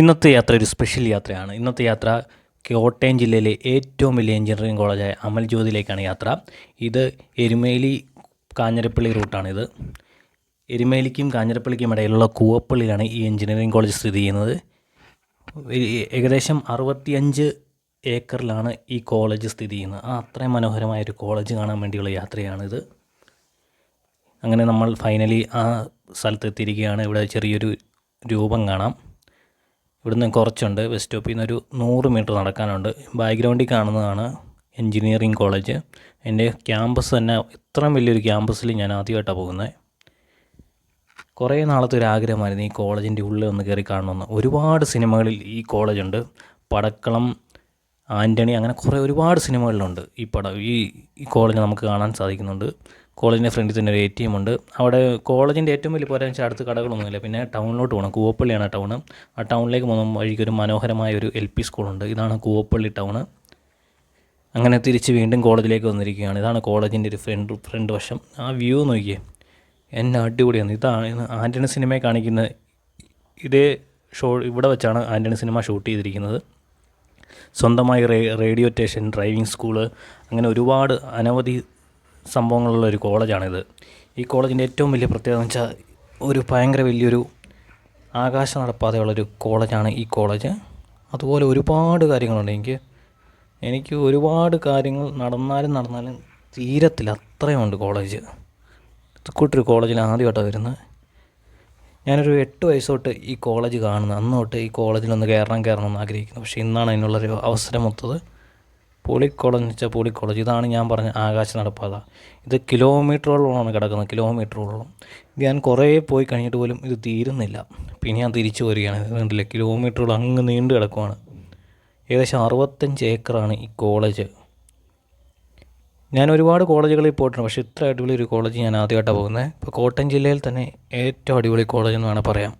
ഇന്നത്തെ യാത്ര ഒരു സ്പെഷ്യൽ യാത്രയാണ്. ഇന്നത്തെ യാത്ര കോട്ടയം ജില്ലയിലെ ഏറ്റവും വലിയ എഞ്ചിനീയറിംഗ് കോളേജായ അമൽ ജ്യോതിയിലേക്കാണ് യാത്ര. ഇത് എരുമേലി കാഞ്ഞിരപ്പള്ളി റൂട്ടാണിത് എരുമേലിക്കും കാഞ്ഞിരപ്പള്ളിക്കും ഇടയിലുള്ള കൂവപ്പള്ളിയിലാണ് ഈ എഞ്ചിനീയറിംഗ് കോളേജ് സ്ഥിതി ചെയ്യുന്നത്. ഏകദേശം അറുപത്തിയഞ്ച് ഏക്കറിലാണ് ഈ കോളേജ് സ്ഥിതി ചെയ്യുന്നത്. ആ അത്രയും മനോഹരമായ ഒരു കോളേജ് കാണാൻ വേണ്ടിയുള്ള യാത്രയാണിത് അങ്ങനെ നമ്മൾ ഫൈനലി ആ സ്ഥലത്ത് എത്തിയിരിക്കുകയാണ് ഇവിടെ ചെറിയൊരു രൂപം കാണാം. ഇവിടുന്ന് കുറച്ചുണ്ട്. ബസ് സ്റ്റോപ്പിൽ നിന്ന് ഒരു നൂറ് മീറ്റർ നടക്കാനുണ്ട്. ബാക്ക്ഗ്രൗണ്ടിൽ കാണുന്നതാണ് എൻജിനീയറിംഗ് കോളേജ്. എന്റെ ക്യാമ്പസ് തന്നെ ഇത്രയും വലിയൊരു ക്യാമ്പസിൽ ഞാൻ ആദ്യമായിട്ടാണ് പോകുന്നത്. കുറേ നാളത്തെ ഒരു ആഗ്രഹമായിരുന്നു ഈ കോളേജിന്റെ ഉള്ളിൽ ഒന്ന് കയറി കാണണമെന്ന്. ഒരുപാട് സിനിമകളിൽ ഈ കോളേജുണ്ട്. പടക്കളം ആന്റണി അങ്ങനെ കുറേ ഒരുപാട് സിനിമകളിലുണ്ട്. ഈ പടം ഈ ഈ കോളേജ് നമുക്ക് കാണാൻ സാധിക്കുന്നുണ്ട്. കോളേജിന്റെ ഫ്രണ്ടിൽ തന്നെ ഒരു എ ടി എം ഉണ്ട്. അവിടെ കോളേജിന്റെ ഏറ്റവും വലിയ പോരാ വെച്ചാൽ അടുത്ത് കടകളൊന്നുമില്ല. പിന്നെ ടൗണിലോട്ട് പോകണം. കൂവപ്പള്ളിയാണ് ടൗൺ ആ ടൗണിലേക്ക് പോകുന്ന വഴിക്ക് ഒരു മനോഹരമായ ഒരു എൽ പി സ്കൂളുണ്ട്. ഇതാണ് കൂവപ്പള്ളി ടൗൺ അങ്ങനെ തിരിച്ച് വീണ്ടും കോളേജിലേക്ക് വന്നിരിക്കുകയാണ്. ഇതാണ് കോളേജിന്റെ ഒരു ഫ്രണ്ട് ഫ്രണ്ട് വശം. ആ വ്യൂ നോക്കിയേ. എന്നെ അടിപൊളിയാണ് ഇതാണ് ആന്റണി സിനിമയെ കാണിക്കുന്ന ഇതേ ഷോ ഇവിടെ വെച്ചാണ് ആന്റണി സിനിമ ഷൂട്ട് ചെയ്തിരിക്കുന്നത്. സ്വന്തമായി റേഡിയോ സ്റ്റേഷൻ ഡ്രൈവിംഗ് സ്കൂൾ അങ്ങനെ ഒരുപാട് അനവധി സംഭവങ്ങളുള്ള ഒരു കോളേജാണിത്. ഈ കോളേജിന്റെ ഏറ്റവും വലിയ പ്രത്യേകത എന്ന് വെച്ചാൽ ഒരു ഭയങ്കര വലിയൊരു ആകാശ നടപ്പാതയുള്ളൊരു കോളേജാണ് ഈ കോളേജ്. അതുപോലെ ഒരുപാട് കാര്യങ്ങളുണ്ട്. എനിക്ക് എനിക്ക് ഒരുപാട് കാര്യങ്ങൾ നടന്നാലും നടന്നാലും തീരത്തില്ല. അത്രയുമുണ്ട് കോളേജ്. കൂട്ടൊരു കോളേജിൽ ആദ്യമായിട്ടാണ് വരുന്നത്. ഞാനൊരു എട്ട് വയസ്സോട്ട് ഈ കോളേജ് കാണുന്നു അന്ന് തൊട്ട് ഈ കോളേജിലൊന്ന് കയറണം കയറണം എന്ന് ആഗ്രഹിക്കുന്നു. പക്ഷേ ഇന്നാണ് അതിനുള്ളൊരു അവസരം ഒത്തത്. പോളി കോളേജ് എന്ന് വെച്ചാൽ പോളി കോളേജ് ഇതാണ് ഞാൻ പറഞ്ഞ ആകാശ നടപ്പാത. ഇത് കിലോമീറ്ററോളമാണ് കിടക്കുന്നത് കിലോമീറ്ററുകളോളം. ഞാൻ കുറേ പോയി കഴിഞ്ഞിട്ട് പോലും ഇത് തീരുന്നില്ല. പിന്നെ ഞാൻ തിരിച്ചു വരികയാണ്. കണ്ടില്ല? കിലോമീറ്ററുകൾ അങ്ങ് നീണ്ടു കിടക്കുവാണ്. ഏകദേശം അറുപത്തഞ്ച് ഏക്കറാണ് ഈ കോളേജ് ഞാൻ ഒരുപാട് കോളേജുകളിൽ പോയിട്ടുണ്ട്. പക്ഷേ ഇത്ര അടിപൊളി ഒരു കോളേജ് ഞാൻ ആദ്യമായിട്ടാണ് പോകുന്നത്. ഇപ്പോൾ കോട്ടയം ജില്ലയിൽ തന്നെ ഏറ്റവും അടിപൊളി കോളേജ് എന്ന് വേണമെങ്കിൽ പറയാം.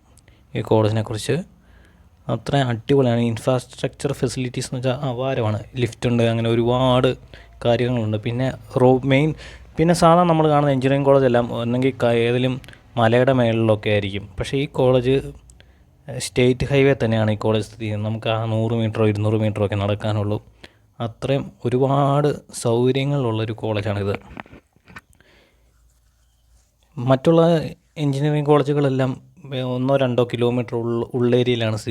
ഈ കോളേജിനെ കുറിച്ച്. അത്രയും അടിപൊളിയാണ്. ഇൻഫ്രാസ്ട്രക്ചർ ഫെസിലിറ്റീസ് എന്ന് വെച്ചാൽ അപാരമാണ്. ലിഫ്റ്റ് ഉണ്ട് അങ്ങനെ ഒരുപാട് കാര്യങ്ങളുണ്ട്. പിന്നെ റോ മെയിൻ പിന്നെ സാധാരണ നമ്മൾ കാണുന്ന എഞ്ചിനീയറിംഗ് കോളേജ് എല്ലാം ഒന്നെങ്കിൽ ഏതെങ്കിലും മലയുടെ മേളിലൊക്കെ ആയിരിക്കും. പക്ഷേ ഈ കോളേജ് സ്റ്റേറ്റ് ഹൈവേ തന്നെയാണ് ഈ കോളേജ് സ്ഥിതി ചെയ്യുന്നത്. നമുക്ക് ആ നൂറ് മീറ്ററോ ഇരുന്നൂറ് മീറ്ററോ ഒക്കെ നടക്കാനുള്ളൂ. അത്രയും ഒരുപാട് സൗകര്യങ്ങളുള്ളൊരു കോളേജാണിത്. മറ്റുള്ള എഞ്ചിനീയറിംഗ് കോളേജുകളെല്ലാം ഒന്നോ രണ്ടോ കിലോമീറ്റർ ഉള്ള ഉള്ളേരിയയിലാണ് സ്ഥിതി